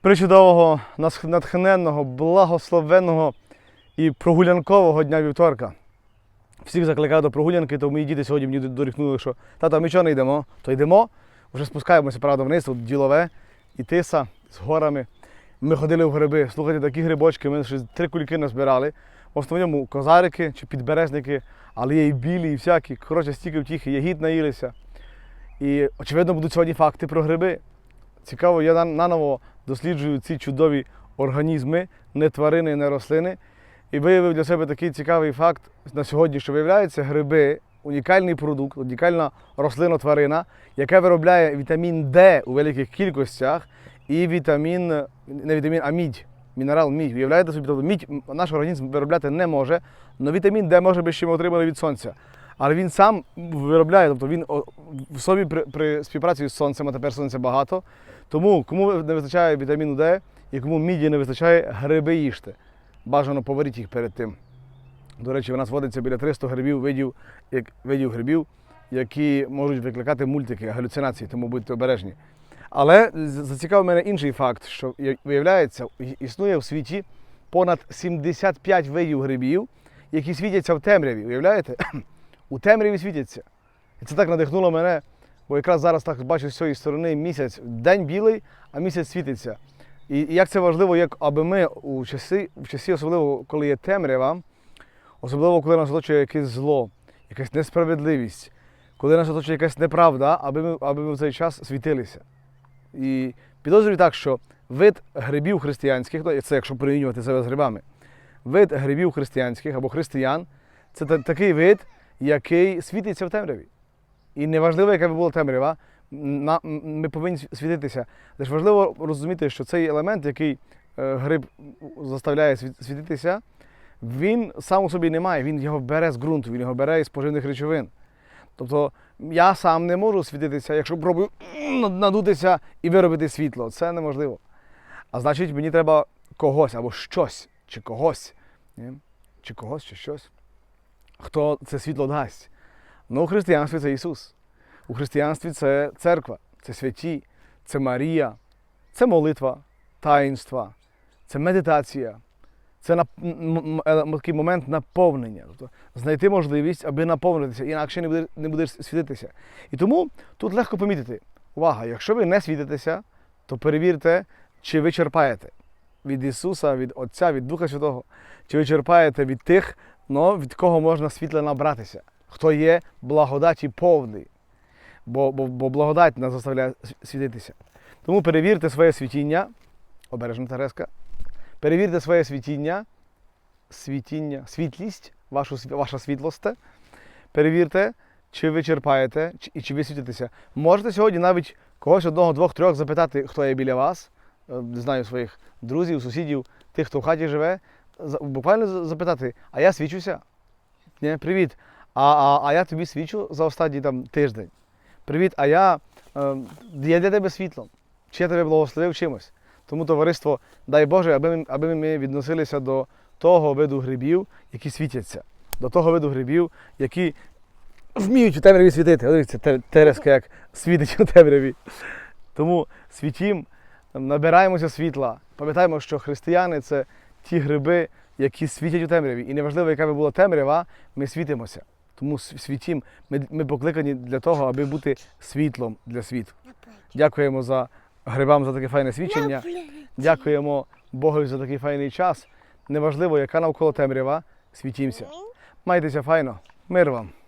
причудового, натхненного, благословенного і прогулянкового дня вівторка. Всіх закликаю до прогулянки, то мої діти сьогодні мені дорікнули, що тата, ми чого не йдемо, то йдемо. Вже спускаємося, правда, вниз, тут ділове, і тиса з горами. Ми ходили в гриби. Слухайте, такі грибочки, ми ще три кульки назбирали. В основному козарики чи підберезники, але є і білі, і всякі. Коротше, стільки втіхи, ягід наїлися. І, очевидно, будуть сьогодні факти про гриби. Цікаво, я наново досліджую ці чудові організми, не тварини, не рослини. І виявив для себе такий цікавий факт на сьогодні, що виявляється, гриби унікальний продукт, унікальна рослина-тварина, яка виробляє вітамін Д у великих кількостях і вітамін, не вітамін, а мідь. Мінерал мідь. Уявляєте собі, тобто мідь наш організм виробляти не може, але вітамін Д може би ще ми отримали від сонця. Але він сам виробляє, тобто він в собі при, при співпраці з сонцем, а тепер сонця багато. Тому кому не вистачає вітаміну Д і кому міді не вистачає, гриби їжте. Бажано поваріть їх перед тим. До речі, в нас водиться біля 300 грибів, видів, як, видів грибів, які можуть викликати мультики, галюцинації, тому будьте обережні. Але зацікавив мене інший факт, що виявляється, існує в світі понад 75 видів грибів, які світяться в темряві. Уявляєте? У темряві світяться. І це так надихнуло мене, бо якраз зараз так бачу з цієї сторони місяць, день білий, а місяць світиться. І, як це важливо, як аби ми у часи, в часі, особливо коли є темрява, особливо коли нас оточує якесь зло, якась несправедливість, коли нас оточує якась неправда, аби ми, аби ми в цей час світилися. І підозрюю так, що вид грибів християнських, ну, це якщо порівнювати себе з грибами, вид грибів християнських або християн це такий вид, який світиться в темряві. І неважливо, яка би була темрява, ми повинні світитися. Лише важливо розуміти, що цей елемент, який е, гриб заставляє світитися, він сам у собі не має, він його бере з ґрунту, він його бере із поживних речовин. Тобто я сам не можу світитися, якщо пробую надутися і виробити світло. Це неможливо. А значить, мені треба когось або щось, чи когось, чи когось, чи щось, хто це світло дасть. Ну, у християнстві це Ісус. У християнстві це церква, це святі, це Марія, це молитва, таїнства, це медитація, це нап- м- такий момент наповнення. Тобто знайти можливість, аби наповнитися, інакше не будеш, не будеш світитися. І тому тут легко помітити. Увага, якщо ви не світитеся, то перевірте, чи ви черпаєте від Ісуса, від Отця, від Духа Святого, чи ви черпаєте від тих, ну, від кого можна світла набратися, хто є благодаті повний. Бо, бо, бо благодать нас заставляє світитися. Тому перевірте своє світіння, обережно Тереска, перевірте своє світіння, світіння, світлість, вашу, ваша світлость. Перевірте, чи ви черпаєте, і чи ви світитеся. Можете сьогодні навіть когось одного, двох, трьох запитати, хто є біля вас, е, знаю, своїх друзів, сусідів, тих, хто в хаті живе, буквально запитати, а я свічуся? Ні, привіт. А, а, а я тобі свічу за останній там, тиждень. Привіт, а я е, є для тебе світлом. Чи я тебе благословив чимось? Тому товариство, дай Боже, аби ми, аби ми відносилися до того виду грибів, які світяться, до того виду грибів, які вміють у темряві світити. Дивіться, Тереска як світить у темряві. Тому світім, набираємося світла. Пам'ятаємо, що християни це ті гриби, які світять у темряві. І неважливо, яка би була темрява, ми світимося. Тому світім, ми, ми покликані для того, аби бути світлом для світу. Дякуємо за грибам за таке файне свідчення. Дякуємо Богу за такий файний час. Неважливо, яка навколо темрява, світімося. Майтеся файно. Мир вам.